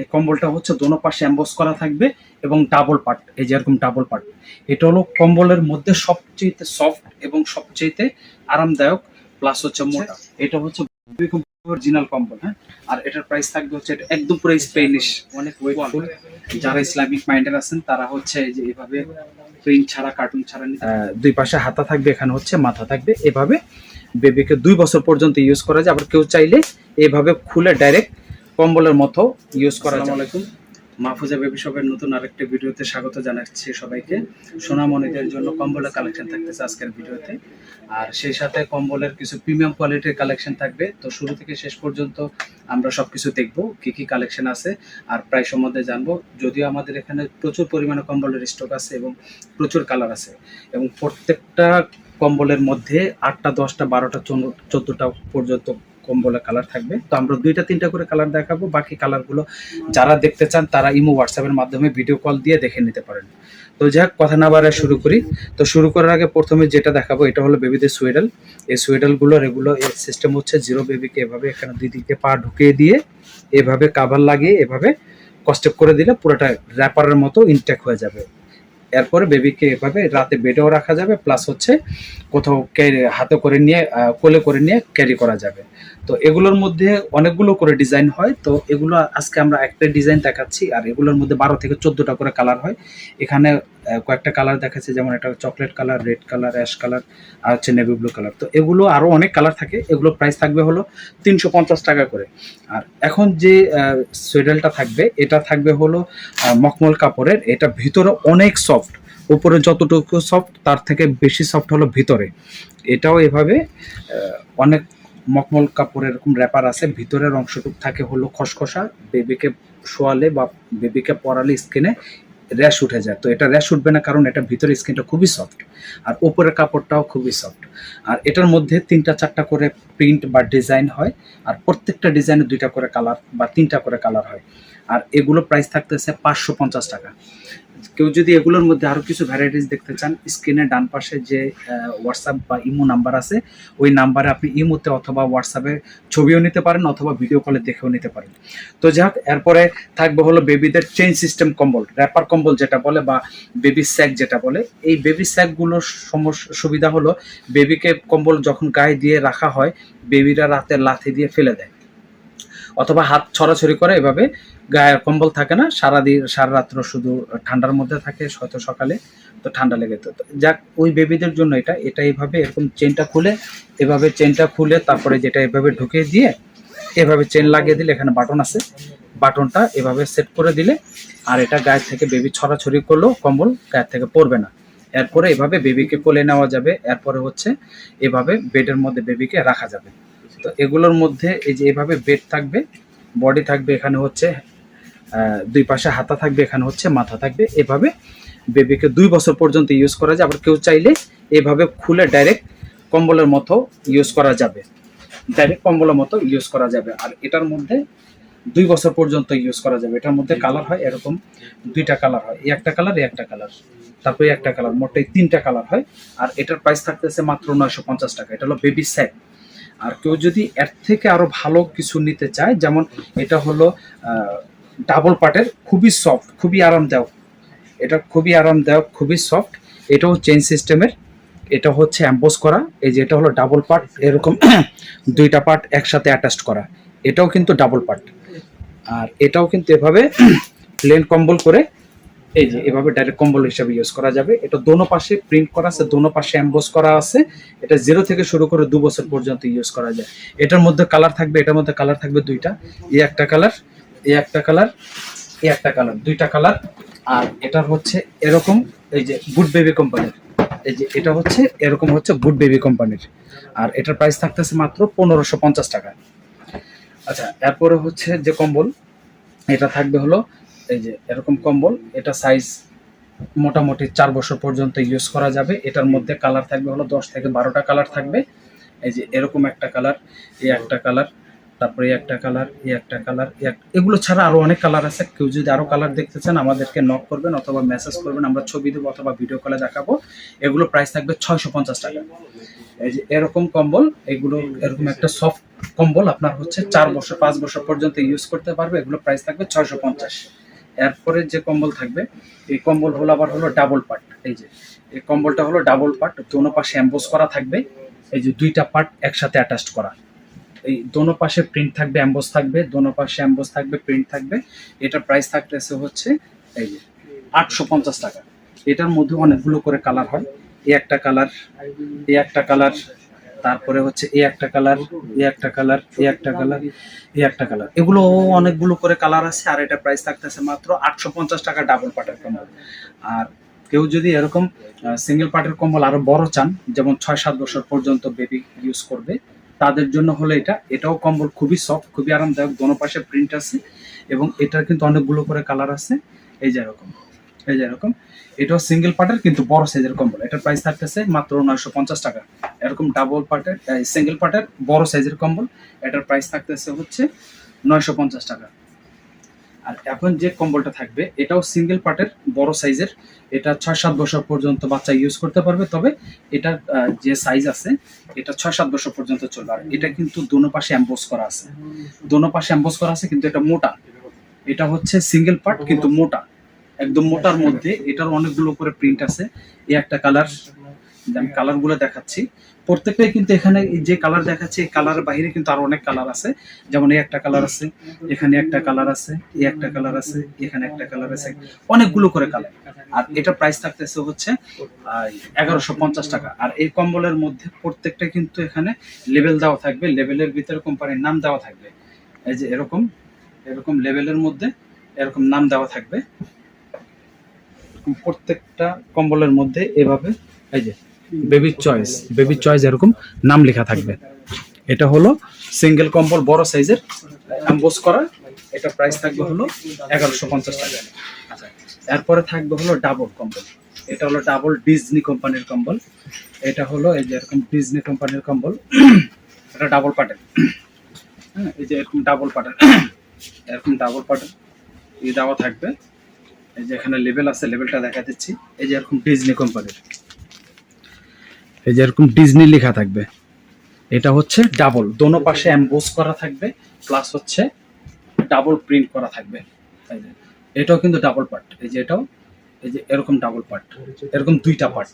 এই কম্বলটা হচ্ছে দোনো পাশে অ্যাম্বস করা থাকবে এবং ডাবল পার্ট এই যে এরকম ডাবল পার্ট এটা হলো কম্বলের মধ্যে সবচেয়ে সফট এবং সবচেয়ে আরামদায়ক প্লাস হচ্ছে মোটা। এটা হচ্ছে অরিজিনাল কম্বল হ্যাঁ? আর এটার প্রাইস থাকবে হচ্ছে এটা একদম পুরো স্পেনিশ অনেক ওয়েটফুল যারা ইসলামিক মাইন্ডের আছেন, তারা হচ্ছে যে এভাবে প্রিন্ট ছাড়া কার্টুন ছাড়া দুই পাশে হাতা থাকবে, এখানে হচ্ছে মাথা থাকবে। এভাবে বেবিকে দুই বছর পর্যন্ত ইউজ করা যায়। আবার কেউ চাইলে এভাবে খুলে ডাইরেক্ট কম্বলের মতো ইউজ করা আলাইকুম। মাহফুজা বেবি শপের নতুন আরেকটা ভিডিওতে স্বাগত জানাচ্ছি সবাইকে। সোনামণিদের জন্য কম্বলের কালেকশন থাকতেছে আজকের ভিডিওতে। আর সেই সাথে কম্বলের কিছু প্রিমিয়াম কোয়ালিটির কালেকশন থাকবে। তো শুরু থেকে শেষ পর্যন্ত আমরা সবকিছু দেখব, কি কি কালেকশন আছে। আর প্রায় সম্বন্ধে জানব, যদিও আমাদের এখানে প্রচুর পরিমাণে কম্বলের স্টক আছে এবং প্রচুর কালার আছে। এবং প্রত্যেকটা কম্বলের মধ্যে আটটা, দশটা, বারোটা চোদ্দটা পর্যন্ত কম্বলের কালার থাকবে। তো আমরা দুইটা, তিনটা করে কালার দেখাবো। বাকি কালারগুলো যারা দেখতে চান, তারা ইমো হোয়াটসঅ্যাপের মাধ্যমে ভিডিও কল দিয়ে দেখে নিতে পারেন। তো যাক, কথা না বাড়ায় শুরু করি। তো শুরু করার আগে প্রথমে যেটা দেখাবো, এটা হলো বেবিদের সোয়েডাল এই সোয়েডালগুলোর এগুলো এর সিস্টেম হচ্ছে জিরো বেবিকে এভাবে এখানে দুই দিকে পা ঢুকিয়ে দিয়ে এভাবে কাভার লাগিয়ে এভাবে কস্টেপ করে দিলে পুরোটা র্যাপারের মতো ইনটেক হয়ে যাবে। এরপরে বেবিকে এভাবে রাতে বেডেও রাখা যাবে প্লাস হচ্ছে কোথাও হাতে করে নিয়ে কোলে করে নিয়ে ক্যারি করা যাবে। তো এগুলোর মধ্যে অনেকগুলো করে ডিজাইন হয়। তো এগুলো আজকে আমরা একটা ডিজাইন দেখাচ্ছি, আর এগুলোর মধ্যে বারো থেকে চোদ্দোটা করে কালার হয়। এখানে কয়েকটা কালার দেখাচ্ছে, যেমন একটা chocolate colour red colour ash colour আর হচ্ছে নেভি ব্লু কালার তো এগুলো আরও অনেক কালার থাকে, এগুলো প্রাইস থাকবে হলো তিনশো পঞ্চাশ টাকা করে। আর এখন যে সোয়েডালটা থাকবে, এটা থাকবে হলো মখমল কাপড়ের। এটা ভিতরে অনেক সফট উপরে যতটুকু সফট তার থেকে বেশি সফট হলো ভিতরে। এটাও এভাবে অনেক মখমল কাপড়ের এরকম র্যাপার আছে, ভিতরের অংশটুকু থাকে হলো খসখসা, বেবিকে শোয়ালে বা বেবিকে পরালে স্কিনে র্যাশ উঠে যায়। তো এটা র্যাশ উঠবে না কারণ এটা ভিতরের স্কিনটা খুবই সফট আর ওপরের কাপড়টাও খুবই সফট আর এটার মধ্যে তিনটা চারটা করে প্রিন্ট বা ডিজাইন হয় আর প্রত্যেকটা ডিজাইনে দুইটা করে কালার বা তিনটা করে কালার হয়। আর এগুলো প্রাইস থাকতেছে পাঁচশো পঞ্চাশ টাকা। কেউ যদি এগুলোর মধ্যে আরও কিছু ভ্যারাইটিস দেখতে চান স্ক্রিনে ডান পাশে যে হোয়াটসঅ্যাপ বা ইমো নাম্বার আছে, ওই নাম্বারে আপনি ইমোতে অথবা হোয়াটসঅ্যাপে ছবিও নিতে পারেন অথবা ভিডিও কলে দেখেও নিতে পারেন। তো যাক এরপরে থাকবে হলো বেবিদের চেইন সিস্টেম কম্বল র্যাপার কম্বল যেটা বলে বা বেবি স্যাক যেটা বলে। এই বেবি স্যাকগুলোর সমস্যা সুবিধা হলো বেবিকে কম্বল যখন গায়ে দিয়ে রাখা হয় বেবিরা রাতে লাথি দিয়ে ফেলে দেয়। অথবা হাত ছড়াছড়ি করে এভাবে গায়ে কম্বল থাকে না সারাদিন সারা রাত্র শুধু ঠান্ডার মধ্যে থাকে হয়তো সকালে তো ঠান্ডা লেগে তো যাক, ওই বেবিদের জন্য এটা এটা এইভাবে এরকম চেনটা খুলে, এভাবে চেনটা খুলে তারপরে যেটা এভাবে ঢুকিয়ে দিয়ে, এভাবে চেন লাগিয়ে দিলে এখানে বাটন আছে, বাটনটা এভাবে সেট করে দিলে আর এটা গায়ে থেকে বেবি ছড়াছড়ি করলেও কম্বল গায়ে থেকে পড়বে না। এরপরে এভাবে বেবিকে কোলে নেওয়া যাবে, এরপরে হচ্ছে এভাবে বেডের মধ্যে বেবিকে রাখা যাবে। তো এগুলোর মধ্যে এই যে এভাবে বেড থাকবে বডি থাকবে এখানে হচ্ছে দুই পাশে হাতা থাকবে এখানে হচ্ছে মাথা থাকবে। এভাবে বেবিকে দুই বছর পর্যন্ত ইউজ করা যায়। আবার কেউ চাইলে এভাবে খুলে ডাইরেক্ট কম্বলের মতো ইউজ করা যাবে। ডাইরেক্ট কম্বলের মতো ইউজ করা যাবে। আর এটার মধ্যে দুই বছর পর্যন্ত ইউজ করা যাবে। এটার মধ্যে কালার হয় এরকম। দুইটা কালার হয়। এই একটা কালার এই একটা কালার তারপরে একটা কালার মোট এই তিনটা কালার হয়। আর এটার প্রাইস থাকতেছে মাত্র নয়শো পঞ্চাশ টাকা। এটা হলো বেবি সেট আর কেউ যদি এর থেকে আরও ভালো কিছু নিতে চায় যেমন এটা হলো ডাবল পার্টের খুবই সফট খুবই আরামদায়ক। এটা খুবই আরামদায়ক, খুবই সফট এটাও চেন সিস্টেমের এটা হচ্ছে অ্যাম্বোস করা। এই যে এটা হলো ডাবল পার্ট এরকম দুইটা পার্ট একসাথে অ্যাটাচড করা। এটাও কিন্তু ডাবল পার্ট আর এটাও কিন্তু এভাবে প্লেন কম্বল করে, এই যে এভাবে ডাইরেক্ট কম্বল হিসাবে ইউজ করা যাবে। এটা দোনো পাশে প্রিন্ট করা আছে, দোনো পাশে অ্যাম্বোস করা আছে। এটা জিরো থেকে শুরু করে দু বছর পর্যন্ত ইউজ করা যায়। এটার মধ্যে কালার থাকবে, এটার মধ্যে কালার থাকবে দুইটা। এই একটা কালার এই একটা কালার এই একটা কালার দুইটা কালার আর এটার হচ্ছে এরকম এই যে গুড বেবি কোম্পানির এই যে এটা হচ্ছে, এরকম হচ্ছে গুড বেবি কোম্পানির আর এটার প্রাইস থাকতেছে মাত্র পনেরোশো পঞ্চাশ টাকা। আচ্ছা এরপরে হচ্ছে যে কম্বল, এটা থাকবে হলো এই যে এরকম কম্বল, এটা সাইজ মোটামুটি চার বছর পর্যন্ত ইউজ করা যাবে। এটার মধ্যে কালার থাকবে হলো দশ থেকে বারোটা কালার থাকবে। এই যে এরকম একটা কালার এই একটা কালার তারপরে একটা কালার এই একটা কালার এগুলো ছাড়া আরও অনেক কালার আছে। কেউ যদি আরও কালার দেখতে চান, আমাদেরকে নক করবেন অথবা মেসেজ করবেন, আমরা ছবি দেবো অথবা ভিডিও কলে দেখাবো। এগুলো প্রাইস থাকবে ছয়শো পঞ্চাশ টাকা। এই যে এরকম কম্বল, এগুলো এরকম একটা সফট কম্বল আপনার হচ্ছে চার বছর, পাঁচ বছর পর্যন্ত ইউজ করতে পারবে, এগুলো প্রাইস থাকবে ছয়শো পঞ্চাশ। এরপরে যে কম্বল থাকবে, এই কম্বল হলো আবার হলো ডাবল পার্ট এই যে, এই কম্বলটা হলো ডাবল পার্ট দোনো পাশে অ্যাম্বোস করা থাকবে। এই যে দুইটা পার্ট একসাথে অ্যাটাচড করা। এই দোনো পাশে প্রিন্ট থাকবে অ্যাম্বোস থাকবে, দোনো পাশে অ্যাম্বোস থাকবে প্রিন্ট থাকবে। এটা প্রাইস থাকতেছে হচ্ছে এই যে আটশো পঞ্চাশ টাকা। এটার মধ্যে অনেকগুলো করে কালার হয়। এই একটা কালার এই একটা কালার তারপরে হচ্ছে এই একটা কালার এই একটা কালার এই একটা কালার এই একটা কালার এগুলো অনেকগুলো করে কালার আছে আর এটা প্রাইস থাকতেছে মাত্র আটশো পঞ্চাশ টাকা ডাবল পাটের কম্বল। আর কেউ যদি এরকম সিঙ্গেল পার্টের কম্বল আরও বড় চান, যেমন ছয় সাত বছর পর্যন্ত বেবি ইউজ করবে তাদের জন্য হলো এটা। এটাও কম্বল খুবই সফট খুবই আরামদায়ক, দোনো পাশে প্রিন্ট আছে এবং এটার কিন্তু অনেকগুলো করে কালার আছে। এই যে এরকম, এই যে এরকম। এটাও সিঙ্গেল পার্টের কিন্তু বড় সাইজের কম্বল। এটার প্রাইস থাকতেছে মাত্র নয়শো পঞ্চাশ টাকা। এরকম ডাবল পার্টের সিঙ্গেল পার্টের বড় সাইজের কম্বল। এটার প্রাইস থাকতেছে হচ্ছে নয়শো পঞ্চাশ টাকা। আর এখন যে কম্বলটা থাকবে, এটাও সিঙ্গেল পার্টের বড় সাইজের এটা ছয় সাত বছর পর্যন্ত বাচ্চা ইউজ করতে পারবে, তবে এটার যে সাইজ আছে, এটা ছয় সাত বছর পর্যন্ত চলবে। আর এটা কিন্তু দোনো পাশে অ্যাম্বোস করা আছে। দোনো পাশে অ্যাম্বোস করা আছে, কিন্তু এটা মোটা। এটা হচ্ছে সিঙ্গেল পার্ট কিন্তু মোটা। একদম মোটার মধ্যে, এটার অনেকগুলো করে প্রিন্ট আছে। এই একটা কালার আমি কালারগুলো দেখাচ্ছি, প্রত্যেকটাই কিন্তু এখানে যে কালার দেখাচ্ছে, এই কালারের বাইরে কিন্তু আরও অনেক কালার আছে। যেমন এই একটা কালার আছে, এখানে একটা কালার আছে, এই একটা কালার আছে, এখানে একটা কালার আছে, অনেকগুলো করে কালার আর এটা প্রাইস থাকতেছে হচ্ছে এগারোশো পঞ্চাশ টাকা। আর এই কম্বলের মধ্যে প্রত্যেকটা কিন্তু এখানে লেভেল দেওয়া থাকবে। লেভেলের ভিতরে কোম্পানির নাম দেওয়া থাকবে। এই যে এরকম এরকম লেভেলের মধ্যে এরকম নাম দেওয়া থাকবে। প্রত্যেকটা কম্বলের মধ্যে এভাবে, এই যে বেবি চয়েস বেবি চয়েস এরকম নাম লেখা থাকবে। এটা হলো সিঙ্গেল কম্বল বড় সাইজের অ্যাম্বোস করা। এটা প্রাইস থাকবে হলো এগারোশো পঞ্চাশ টাকা। আচ্ছা এরপরে থাকবে হলো ডাবল কম্বল এটা হলো ডাবল ডিজনি কোম্পানির কম্বল এটা হলো এই যে এরকম ডিজনি কোম্পানির কম্বল এটা ডাবল পাটের হ্যাঁ এই যে এরকম ডাবল পাটের এরকম ডাবল পাটের এই দেওয়া থাকবে। এই যে এখানে লেভেল আছে লেভেলটা দেখা দিচ্ছি। এই যে এরকম ডিজনি কোম্পানির এই যে এরকম ডিজনি লেখা থাকবে। এটা হচ্ছে ডাবল দোনো পাশে অ্যাম্বোস করা থাকবে প্লাস হচ্ছে ডাবল প্রিন্ট করা থাকবে। এটাও কিন্তু ডাবল পার্ট এই যে এটাও, এই যে এরকম ডাবল পার্ট এরকম দুইটা পার্ট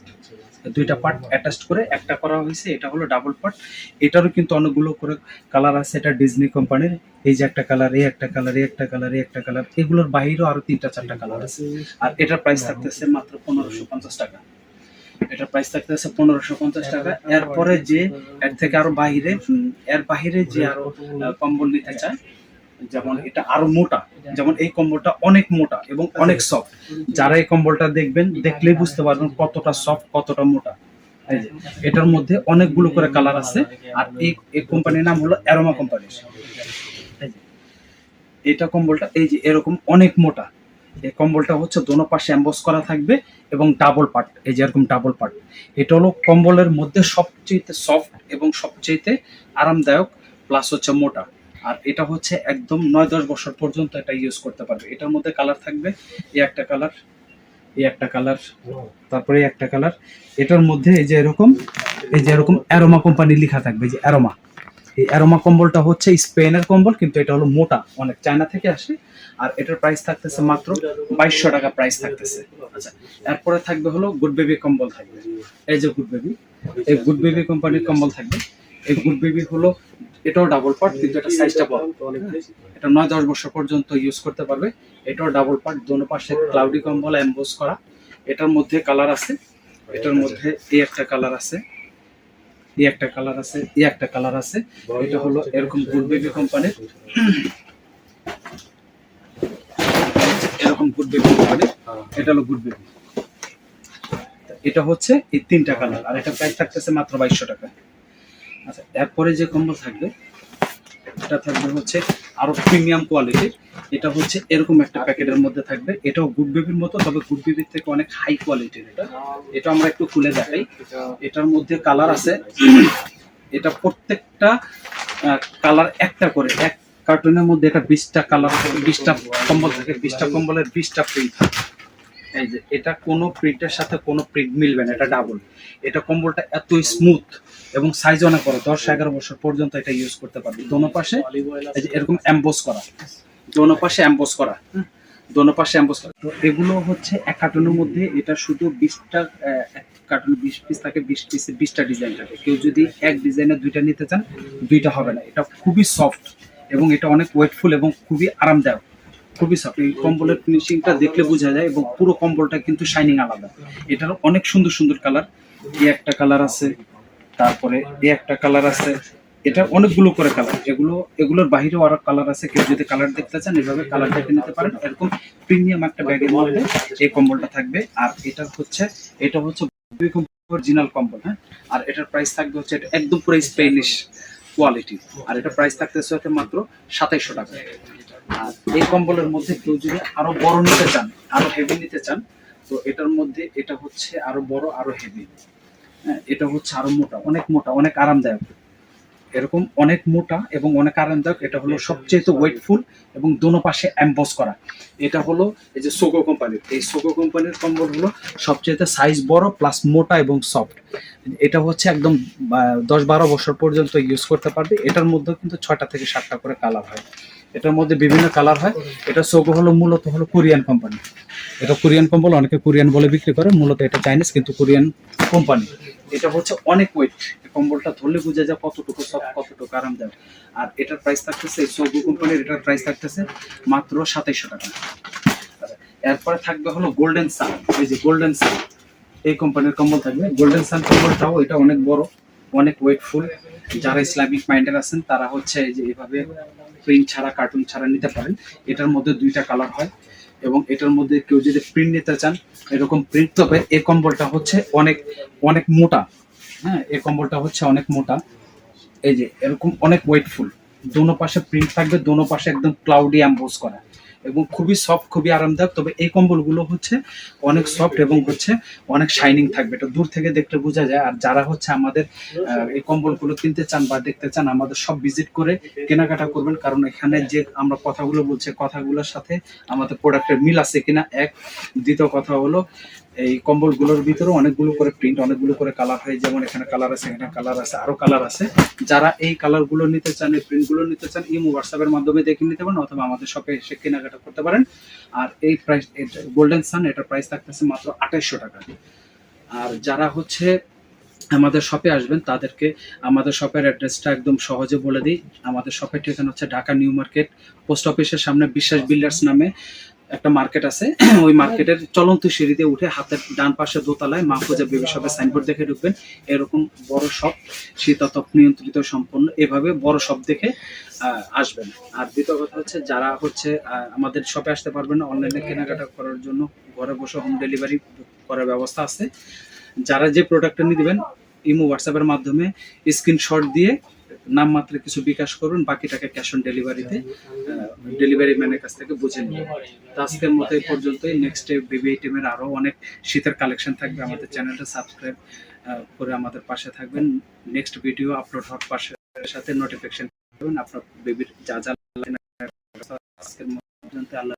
দুইটা পার্ট অ্যাটাচড করে একটা করা হয়েছে, এটা হলো ডাবল পার্ট এটারও কিন্তু অনেকগুলো করে কালার আছে, এটা ডিজনি কোম্পানির এই যে একটা কালার এই একটা কালার এই একটা কালার এই একটা কালার এগুলোর বাইরেও আরও তিনটা চারটা কালার আছে। আর এটার প্রাইস থাকতেছে মাত্র পনেরোশো পঞ্চাশ টাকা। এটার প্রাইস থাকতেছে পনেরোশো পঞ্চাশ টাকা। এরপরে যে এর থেকে আরও বাইরে এর বাইরে যে আরও কম্বল নিতে চায় যেমন এটা আরও মোটা যেমন এই কম্বলটা অনেক মোটা এবং অনেক সফট যারা এই কম্বলটা দেখবেন দেখলেই বুঝতে পারবেন কতটা সফট কতটা মোটা। এটার মধ্যে অনেকগুলো করে কালার আছে। আর এই এই কোম্পানির নাম হলো অ্যারোমা কোম্পানি এটা কম্বলটা এই যে এরকম অনেক মোটা। এই কম্বলটা হচ্ছে দোনো পাশে অ্যাম্বোস করা থাকবে এবং ডাবল পার্ট এই যে এরকম ডাবল পার্ট এটা হলো কম্বলের মধ্যে সবচেয়ে সফট এবং সবচেয়ে আরামদায়ক প্লাস হচ্ছে মোটা। আর এটা হচ্ছে একদম নয় দশ বছর পর্যন্ত এটা ইউজ করতে পারবে। এটার মধ্যে কালার থাকবে, এই একটা কালার এই একটা কালার তারপরে একটা কালার এটার মধ্যে এই যে এরকম, এই যে এরকম অ্যারোমা কোম্পানি লেখা থাকবে যে অ্যারোমা অ্যারোমা কম্বলটা হচ্ছে স্পেনের কম্বল, কিন্তু এটা হলো মোটা, অনেক চায়না থেকে আসে। আর এটার প্রাইস থাকতেছে মাত্র বাইশশো টাকা প্রাইস থাকতেছে। আচ্ছা এরপরে থাকবে হলো গুড বেবি কম্বল থাকবে। এই যে গুড বেবি এই গুড বেবি কোম্পানির কম্বল থাকবে। এই গুড বেবি হলো, এটাও ডাবল পার্ট কিন্তু এটা সাইজটা বড়। এটা নয়, দশ বছর পর্যন্ত ইউজ করতে পারবে। এটাও ডাবল পার্ট দোনো পাশে ক্লাউডি কম্বল এমবোস করা। এটার মধ্যে কালার আছে। এটার মধ্যে এই একটা কালার আছে। এই একটা কালার আছে, এই একটা কালার আছে। এটা হলো এরকম গুড বেবি কোম্পানির এরকম গুড বেবি কোম্পানির এটা হলো গুড বেবি এটা হচ্ছে এই তিনটা কালার, আর এটা প্রাইস থাকতেছে মাত্র বাইশশো টাকা। আচ্ছা এরপরে যে কম্বল থাকবে এটা থাকবে হচ্ছে আরও প্রিমিয়াম কোয়ালিটির এটা হচ্ছে এরকম একটা প্যাকেটের মধ্যে থাকবে। এটাও গুড বেবির মতো, তবে গুড বেবির থেকে অনেক হাই কোয়ালিটির এটা। এটা আমরা একটু খুলে দেখাই। এটার মধ্যে কালার আছে। এটা প্রত্যেকটা কালার একটা করে। এক কার্টুনের মধ্যে এটা বিশটা কালার বিশটা কম্বল থাকে। বিশটা কম্বলের বিশটা প্রিন্ট থাকে এই যে এটা কোনো প্রিন্টের সাথে কোনো প্রিন্ট মিলবে না এটা ডাবল এটা কম্বলটা এত স্মুথ এবং সাইজ অনেক বড় দশ এগারো বছর পর্যন্ত এটা ইউজ করতে পারবে। দোনো পাশে এই যে এরকম অ্যাম্বোস করা। দোনো পাশে অ্যাম্বোস করা। দোনো পাশে অ্যাম্বোস করা। তো এগুলো হচ্ছে এক কার্টুনের মধ্যে এটা শুধু বিশটা এক কার্টুন বিশ পিস থাকে বিশ পিসে বিশটা ডিজাইন থাকে। কেউ যদি এক ডিজাইনের দুইটা নিতে চান দুইটা হবে না। এটা খুবই সফট এবং এটা অনেক ওয়েটফুল এবং খুবই আরামদায়ক। খুবই সফট এই কম্বলের ফিনিশিংটা দেখলে বোঝা যায় এবং পুরো কম্বলটা কিন্তু শাইনিং আলাদা। এটার অনেক সুন্দর সুন্দর কালার এই একটা কালার আছে, তারপরে এই একটা কালার আছে। এটা অনেকগুলো করে কালার এগুলো এগুলোর বাইরেও আরও কালার আছে। কেউ যদি কালার দেখতে চান, এভাবে কালার দেখে নিতে পারেন। এরকম প্রিমিয়াম একটা ব্যাগের মধ্যে এই কম্বলটা থাকবে। আর এটা হচ্ছে এটা হচ্ছে অরিজিনাল কম্বল হ্যাঁ? আর এটার প্রাইস থাকবে হচ্ছে, এটা একদম পুরো স্পেনিশ কোয়ালিটি আর এটা প্রাইস থাকতেছে হচ্ছে মাত্র সাতাইশশো টাকা। আর এই কম্বলের মধ্যে কেউ যদি আরও বড় নিতে চান, আরও হেভি নিতে চান, তো এটার মধ্যে এটা হচ্ছে আরও বড়, আরও হেভি হ্যাঁ এটা হচ্ছে আরও মোটা, অনেক মোটা, অনেক আরামদায়ক। এরকম অনেক মোটা এবং অনেক আরামদায়ক, এটা হলো সবচেয়ে ওয়েটফুল এবং দোনো পাশে অ্যাম্বস করা। এটা হলো এই যে সোগো কোম্পানির এই সোগো কোম্পানির কম্বল হলো সবচেয়ে সাইজ বড় প্লাস মোটা এবং সফট এটা হচ্ছে একদম দশ বারো বছর পর্যন্ত ইউজ করতে পারবে। এটার মধ্যে কিন্তু ছটা থেকে সাতটা করে কালার হয়। এটার মধ্যে বিভিন্ন কালার হয়। এটা সোগো হলো মূলত হলো কোরিয়ান কোম্পানি এটা কোরিয়ান কম্বল অনেকে কোরিয়ান বলে বিক্রি করে, মূলত এটা চাইনিজ কিন্তু কোরিয়ান কোম্পানি এটা হচ্ছে অনেক ওয়েট কম্বলটা ধরলে বোঝা যায় কতটুকু সব কতটুকু আরামদায়ক। আর এটার প্রাইস থাকতেছে সোগো কোম্পানির এটার প্রাইস থাকতেছে মাত্র সাতাইশশো টাকা। এরপরে থাকবে হলো গোল্ডেন সান এই যে গোল্ডেন সান এই কোম্পানির কম্বল থাকবে। গোল্ডেন সান কম্বলটাও এটা অনেক বড়, অনেক ওয়েটফুল যারা ইসলামিক মাইন্ডের আছেন, তারা হচ্ছে যে এভাবে প্রিন্ট ছাড়া কার্টুন ছাড়া নিতে পারেন। এটার মধ্যে দুইটা কালার হয় এবং এটার মধ্যে কেউ যদি প্রিন্ট নিতে চান, এরকম প্রিন্ট তবে এই কম্বলটা হচ্ছে অনেক অনেক মোটা। হ্যাঁ এই কম্বলটা হচ্ছে অনেক মোটা। এই যে এরকম অনেক ওয়েটফুল দোনো পাশে প্রিন্ট থাকবে, দোনো পাশে একদম ক্লাউডি অ্যাম্বোজ করা। এবং খুবই সফট খুবই আরামদায়ক। তবে এই কম্বলগুলো হচ্ছে অনেক সফট এবং হচ্ছে অনেক শাইনিং থাকবে। এটা দূর থেকে দেখলে বোঝা যায়। আর যারা হচ্ছে আমাদের এই কম্বলগুলো কিনতে চান বা দেখতে চান, আমাদের সব ভিজিট করে কেনাকাটা করবেন। কারণ এখানে যে আমরা কথাগুলো বলছি, কথাগুলোর সাথে আমাদের প্রোডাক্টের মিল আছে কিনা, এক। দ্বিতীয় কথা হলো এই কম্বলগুলোর ভিতরে অনেকগুলো করে প্রিন্ট অনেকগুলো করে কালার হয়। যেমন এখানে কালার আছে, এখানে কালার আছে, আরও কালার আছে। যারা এই কালারগুলো নিতে চান, এই প্রিন্টগুলো নিতে চান ইমো হোয়াটসঅ্যাপের মাধ্যমে দেখে নিতে পারেন অথবা আমাদের শপে এসে কেনাকাটা করতে পারেন। আর এই প্রাইস গোল্ডেন সান এটার প্রাইস থাকতেছে মাত্র আঠাইশশো টাকা। আর যারা হচ্ছে আমাদের শপে আসবেন, তাদেরকে আমাদের শপের অ্যাড্রেসটা একদম সহজে বলে দিই। আমাদের শপের ঠিকানা হচ্ছে ঢাকা নিউ মার্কেট, পোস্ট অফিসের সামনে বিশ্বাস বিল্ডার্স নামে। একটা মার্কেট আছে। ওই মার্কেটের চলন্ত সিঁড়িতে উঠে হাতের ডান পাশে দোতলায় মাহফুজা বেবি শপের সাইনবোর্ড দেখে ঢুকবেন। এরকম বড় শপ শীতাতপ নিয়ন্ত্রিত সম্পন্ন, এভাবে বড় শপ দেখে আসবেন। আর দ্বিতীয় কথা হচ্ছে যারা হচ্ছে আমাদের শপে আসতে পারবেন না অনলাইনে কেনাকাটা করার জন্য ঘরে বসে হোম ডেলিভারি করার ব্যবস্থা আছে। যারা যে প্রোডাক্টটা নিয়ে দিবেন ইমো হোয়াটসঅ্যাপের মাধ্যমে স্ক্রিনশট দিয়ে নামমাত্র কিছু বিকাশ করুন বাকি টাকা ক্যাশ অন ডেলিভারিতে ডেলিভারি ম্যানের কাছ থেকে বুঝে নিন। তো আজকের মতো এই পর্যন্তই। নেক্সট ডে বিবি আইটেমের আরও অনেক শীতের কালেকশন থাকবে আমাদের চ্যানেলটা সাবস্ক্রাইব করে আমাদের পাশে থাকবেন। নেক্সট ভিডিও আপলোড হওয়ার পাশে সাথে নোটিফিকেশন করবেন আপনার বেবির যা যা আজকের পর্যন্ত আল্লাহ